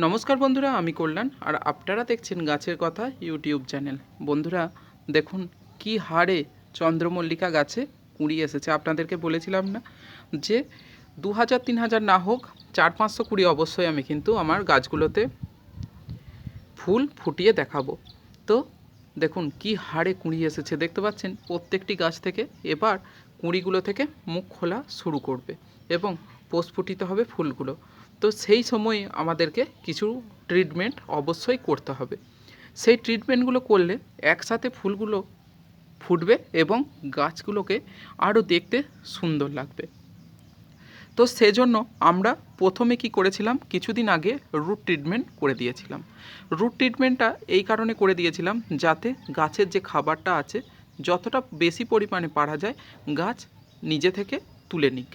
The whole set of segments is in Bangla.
নমস্কার বন্ধুরা, আমি কল্যাণ। আর আপনারা দেখছেন গাছের কথা ইউটিউব চ্যানেল। বন্ধুরা, দেখুন কি হারে চন্দ্রমল্লিকা গাছে কুড়ি এসেছে। আপনাদেরকে বলেছিলাম না যে দু হাজার, তিন হাজার না হোক, চার পাঁচশো কুড়ি অবশ্যই আমি কিন্তু আমার গাছগুলোতে ফুল ফুটিয়ে দেখাবো। তো দেখুন কি হারে কুঁড়ি এসেছে, দেখতে পাচ্ছেন? প্রত্যেকটি গাছ থেকে এবার কুঁড়িগুলো থেকে মুখ খোলা শুরু করবে এবং প্রস্ফুটিত হবে ফুলগুলো। তো সেই সময়ে আমাদেরকে কিছু ট্রিটমেন্ট অবশ্যই করতে হবে। সেই ট্রিটমেন্টগুলো করলে একসাথে ফুলগুলো ফুটবে এবং গাছগুলোকে আরও দেখতে সুন্দর লাগবে। তো সেজন্য আমরা প্রথমে কি করেছিলাম, কিছুদিন আগে রুট ট্রিটমেন্ট করে দিয়েছিলাম। রুট ট্রিটমেন্টটা এই কারণে করে দিয়েছিলাম যাতে গাছের যে খাবারটা আছে, যতটা বেশি পরিমাণে পারা যায়, গাছ নিজে থেকে তুলে নিক।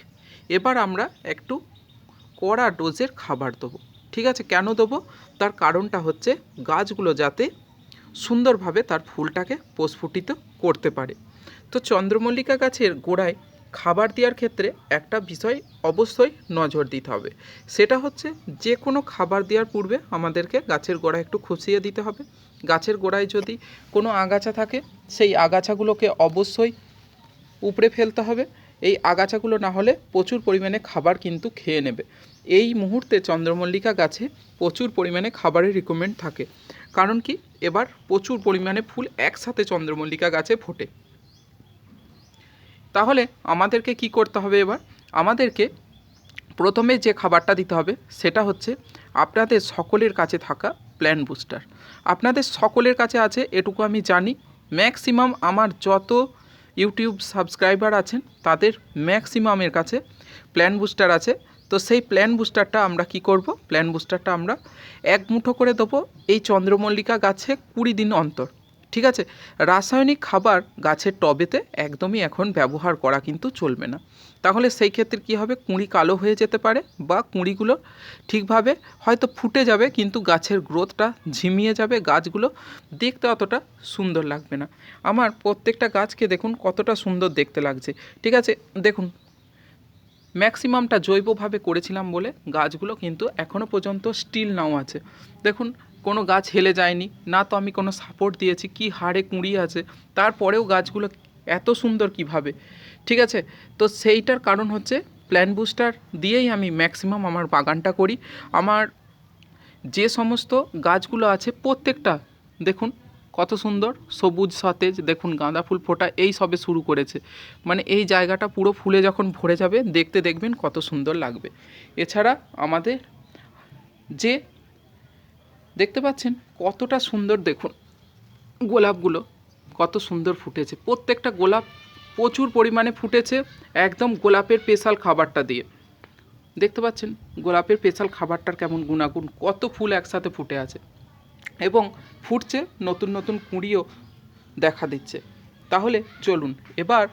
এবার আমরা একটু কড়া ডোজের খাবার দেবো। ঠিক আছে? কেন দেবো? তার কারণটা হচ্ছে গাছগুলো যাতে সুন্দরভাবে তার ফুলটাকে প্রস্ফুটিত করতে পারে। তো চন্দ্রমল্লিকা গাছের গোড়ায় খাবার দেওয়ার ক্ষেত্রে একটা বিষয় অবশ্যই নজর দিতে হবে। সেটা হচ্ছে যে কোনো খাবার দেওয়ার পূর্বে আমাদেরকে গাছের গোড়ায় একটু খুশিয়ে দিতে হবে। গাছের গোড়ায় যদি কোনো আগাছা থাকে, সেই আগাছাগুলোকে অবশ্যই উপড়ে ফেলতে হবে। এই আগাছাগুলো না হলে প্রচুর পরিমাণে খাবার কিন্তু খেয়ে নেবে। এই মুহূর্তে চন্দ্রমল্লিকা গাছে প্রচুর পরিমাণে খাবারের রিকমেন্ড থাকে। কারণ কি? এবার প্রচুর পরিমাণে ফুল একসাথে চন্দ্রমল্লিকা গাছে ফোটে। তাহলে আমাদেরকে কি করতে হবে এবার? আমাদেরকে প্রথমে যে খাবারটা দিতে হবে, সেটা হচ্ছে আপনাদের সকলের কাছে থাকা প্ল্যান বুস্টার আপনাদের সকলের কাছে আছে, এটুকু আমি জানি। ম্যাক্সিমাম আমার যত ইউটিউব সাবস্ক্রাইবার আছেন, তাদের ম্যাক্সিমামের কাছে প্ল্যান বুস্টার আছে। তো সেই প্ল্যান বুস্টারটা আমরা কি করব? প্ল্যান বুস্টারটা আমরা এক মুঠো করে দেবো এই চন্দ্রমল্লিকা গাছে কুড়ি দিন অন্তর, ঠিক আছে? রাসায়নিক খাবার গাছের টবেতে একদমই এখন ব্যবহার করা কিন্তু চলবে না। তাহলে সেই ক্ষেত্রে কী হবে? কুঁড়ি কালো হয়ে যেতে পারে বা কুঁড়িগুলো ঠিকভাবে হয়তো ফুটে যাবে, কিন্তু গাছের গ্রোথটা ঝিমিয়ে যাবে, গাছগুলো দেখতে অতটা সুন্দর লাগবে না। আমার প্রত্যেকটা গাছকে দেখুন কতটা সুন্দর দেখতে লাগছে, ঠিক আছে? দেখুন ম্যাক্সিমামটা জৈবভাবে করেছিলাম বলে গাছগুলো কিন্তু এখনও পর্যন্ত স্টিল নাও আছে। দেখুন, কোনো গাছ হেলে যায়নি, না তো আমি কোনো সাপোর্ট দিয়েছি, কি হাড়ে কুঁড়ি আছে, তারপরেও গাছগুলো এত সুন্দর কীভাবে? ঠিক আছে? তো সেইটার কারণ হচ্ছে প্ল্যান বুস্টার দিয়েই আমি ম্যাক্সিমাম আমার বাগানটা করি। আমার যে সমস্ত গাছগুলো আছে প্রত্যেকটা, দেখুন কত সুন্দর, সবুজ, সতেজ, দেখুন গাঁদা ফুল ফোটা, এই সবে শুরু করেছে। মানে এই জায়গাটা পুরো ফুলে যখন ভরে যাবে, দেখতে দেখবেন কত সুন্দর লাগবে। এছাড়া আমাদের যে, দেখতে পাচ্ছেন কতটা সুন্দর, দেখুন গোলাপগুলো কত সুন্দর ফুটেছে। প্রত্যেকটা গোলাপ প্রচুর পরিমাণে ফুটেছে একদম গোলাপের স্পেশাল খাবারটা দিয়ে। দেখতে পাচ্ছেন গোলাপের স্পেশাল খাবারটার কেমন গুণাগুণ, কত ফুল একসাথে ফুটে আছে। এবং ফুটছে, নতুন নতুন কুঁড়িও দেখা দিচ্ছে। তাহলে চলুন, এবার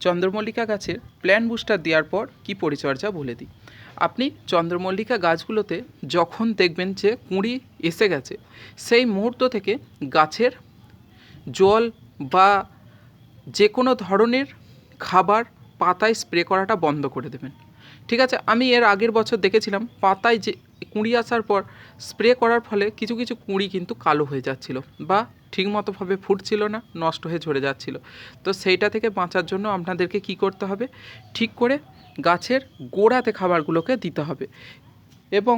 চন্দ্রমল্লিকা গাছের প্ল্যান বুস্টার দেওয়ার পর কি পরিচর্যা বলে দিই। আপনি চন্দ্রমল্লিকা গাছগুলোতে যখন দেখবেন যে কুঁড়ি এসে গেছে, সেই মুহূর্ত থেকে গাছের জল বা যে কোনো ধরনের খাবার পাতায় স্প্রে করাটা বন্ধ করে দেবেন। ঠিক আছে, আমি এর আগের বছর দেখেছিলাম, পাতায় যে কুঁড়ি আসার পর স্প্রে করার ফলে কিছু কিছু কুঁড়ি কিন্তু কালো হয়ে যাচ্ছিল বা ঠিকমতোভাবে ফুটছিল না, নষ্ট হয়ে ঝরে যাচ্ছিল। তো সেইটা থেকে বাঁচার জন্য আপনাদেরকে কি করতে হবে? ঠিক করে গাছের গোড়াতে খাবারগুলোকে দিতে হবে এবং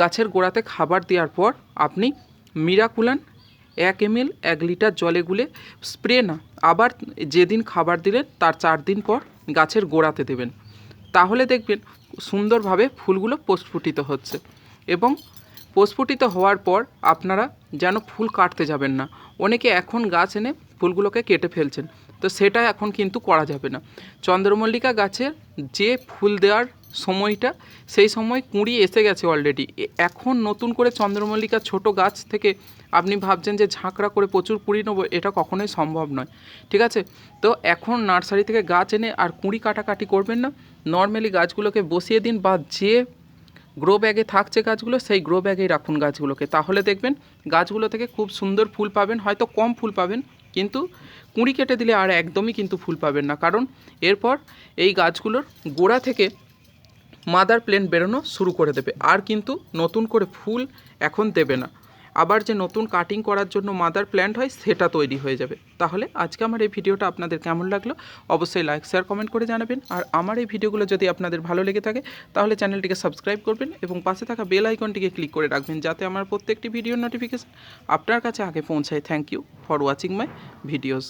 গাছের গোড়াতে খাবার দেওয়ার পর আপনি মিরাকুলান এক এমএল, এক লিটার জলে গুলে স্প্রে না, আবার যেদিন খাবার দিলেন তার চার দিন পর গাছের গোড়াতে দেবেন। তাহলে দেখবেন সুন্দরভাবে ফুলগুলো প্রস্ফুটিত হচ্ছে। এবং প্রস্ফুটিত হওয়ার পর আপনারা যেন ফুল কাটতে যাবেন না। অনেকে এখন গাছ এনে ফুলগুলোকে কেটে ফেলছেন। তো সেটা এখন কিন্তু করা যাবে না। চন্দ্রমল্লিকা গাছের যে ফুল দেওয়ার সময়টা, সেই সময় কুঁড়ি এসে গেছে অলরেডি এখন নতুন করে চন্দ্রমল্লিকা ছোট গাছ থেকে আপনি ভাবছেন যে ঝাঁকড়া করে প্রচুর কুঁড়ি নেব, এটা কখনোই সম্ভব নয়। ঠিক আছে? তো এখন নার্সারি থেকে গাছ এনে আর কুঁড়ি কাটাকাটি করবেন না। নর্মালি গাছগুলোকে বসিয়ে দিন বা যে গ্রো ব্যাগে থাকছে গাছগুলো, সেই গ্রো ব্যাগেই রাখুন গাছগুলোকে। তাহলে দেখবেন গাছগুলো থেকে খুব সুন্দর ফুল পাবেন, হয়তো কম ফুল পাবেন, কিন্তু কুঁড়ি কেটে দিলে আর একদমই কিন্তু ফুল পাবেন না। কারণ এরপর এই গাছগুলোর গোড়া থেকে মাদার প্লেন বেরোনো শুরু করে দেবে। আর কিন্তু নতুন করে ফুল এখন দেবে না। আবার যে নতুন কাটিং করার জন্য মাদার প্ল্যান্ট হয়, সেটা তৈরি হয়ে যাবে। তাহলে আজকে আমার এই ভিডিওটা আপনাদের কেমন লাগল? অবশ্যই লাইক, শেয়ার, কমেন্ট করে জানাবেন। আর আমার এই ভিডিওগুলো যদি আপনাদের ভালো লেগে থাকে, তাহলে চ্যানেলটিকে সাবস্ক্রাইব করবেন এবং পাশে থাকা বেল আইকনটিকে ক্লিক করে রাখবেন, যাতে আমার প্রত্যেকটি ভিডিওর নোটিফিকেশন আপনার কাছে আগে পৌঁছায়। Thank you for watching my videos.